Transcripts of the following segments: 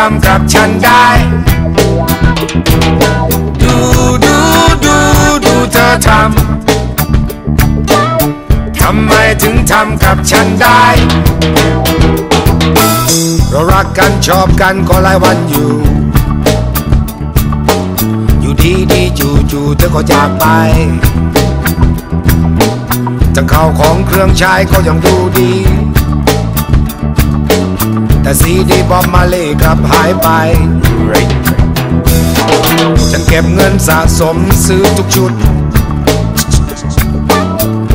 ทำกับฉันได้ ดูดูดูดูเธอทำ ทำไมถึงทำกับฉันได้ เรารักกันชอบกันก็หลายวันอยู่ อยู่ดีดีจู่จู่เธอก็จากไปจะเข้าของเครื่องใช้ก็ยังดูดี แต่ซีดีบอมมาเล่กลับหายไป ฉันเก็บเงินสะสมซื้อทุกชุด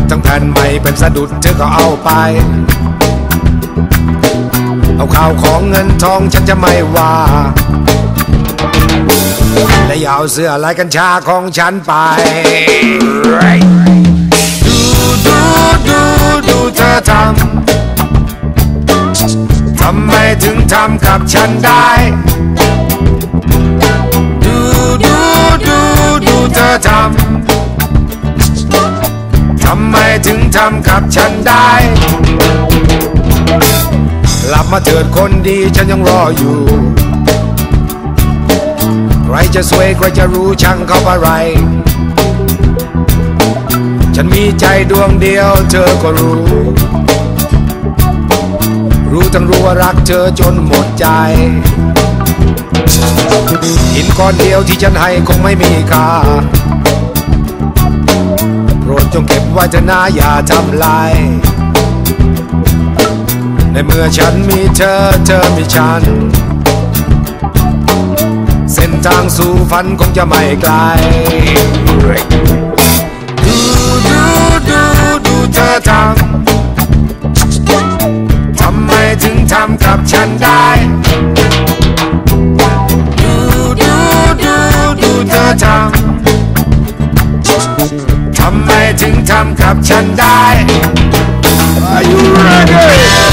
ทั้งแผ่นใหม่เป็นสะดุดเธอก็เอาไป เอาข้าวของเงินทองฉันจะไม่ว่าและอย่าเอาเสื้อลายกัญชาของฉันไป ดูดูดูดูเธอทำ ถึงทำกับฉันได้ ดูดูดูดูเธอทำทำไมถึงทำกับฉันได้กลับมาเถิดคนดีฉันยังรออยู่ ใครจะสวยใครจะรู้ช่างเขาอะไร ฉันมีใจดวงเดียวเธอก็รู้ รู้ทั้งรู้ว่ารักเธอจนหมดใจ หินก้อนเดียวที่ฉันให้คงไม่มีค่า โปรดจงเก็บไว้เถอะนะอย่าทำลาย ในเมื่อฉันมีเธอเธอมีฉัน เส้นทางสู่ฝันคงจะไม่ไกลดูดูดูดูเธอทำำกับฉันได้ ดูดูดูดูเธอทำทำไมถึงทำกับฉันได้ Are you ready?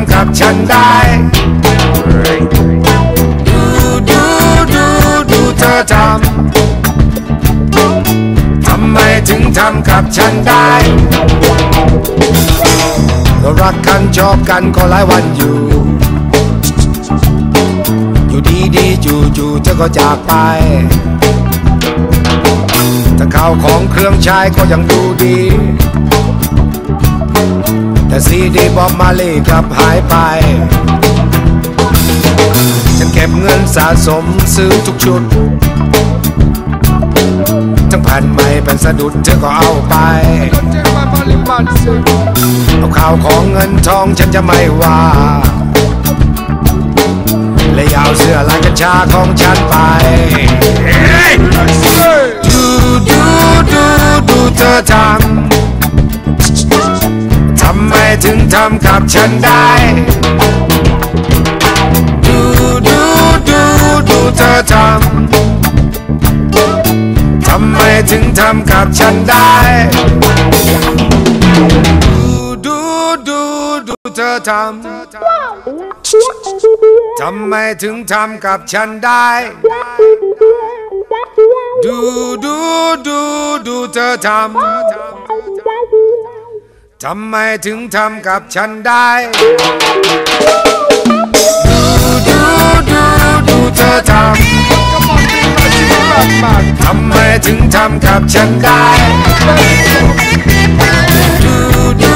ำกับฉันได้ ดูดูดูดูเธอทำทำไมถึงทำกับฉันได้เรารักกันชอบกันก็หลายวันอยู่ อยู่ดีดีจู่จู่เธอก็จากไปแต่ข้าวของเครื่องใช้ก็ยังดูดี ซีดีบอมมาเล่กลับหายไป ฉันเก็บเงินสะสมซื้อทุกชุด ทั้งแผ่นใหม่เป็นสะดุดเธอก็เอาไป เอาข้าวของเงินทองฉันจะไม่ว่า และอยาวเสื้อลายกัญชาของฉันไป ดูดูดูดูเธอทำทำไมถึงทำกับฉันได้ ดูดูดูดูเธอทำ ทำไมถึงทำกับฉันได้ ดูดูดูดูเธอทำ ทำไมถึงทำกับฉันได้ ดูดูดูดูเธอทำ ทำไมถึงทำกับฉันได้ ดูดูดูดูเธอทำทำไมถึงทำกับฉันได้ ดูดู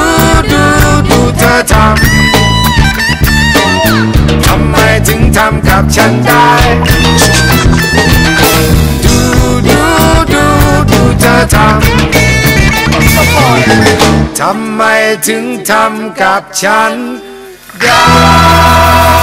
ดูดูเธอทำทำไมถึงทำกับฉันได้ดูดูดูดูเธอทำ ทำไมถึงทำกับฉันได้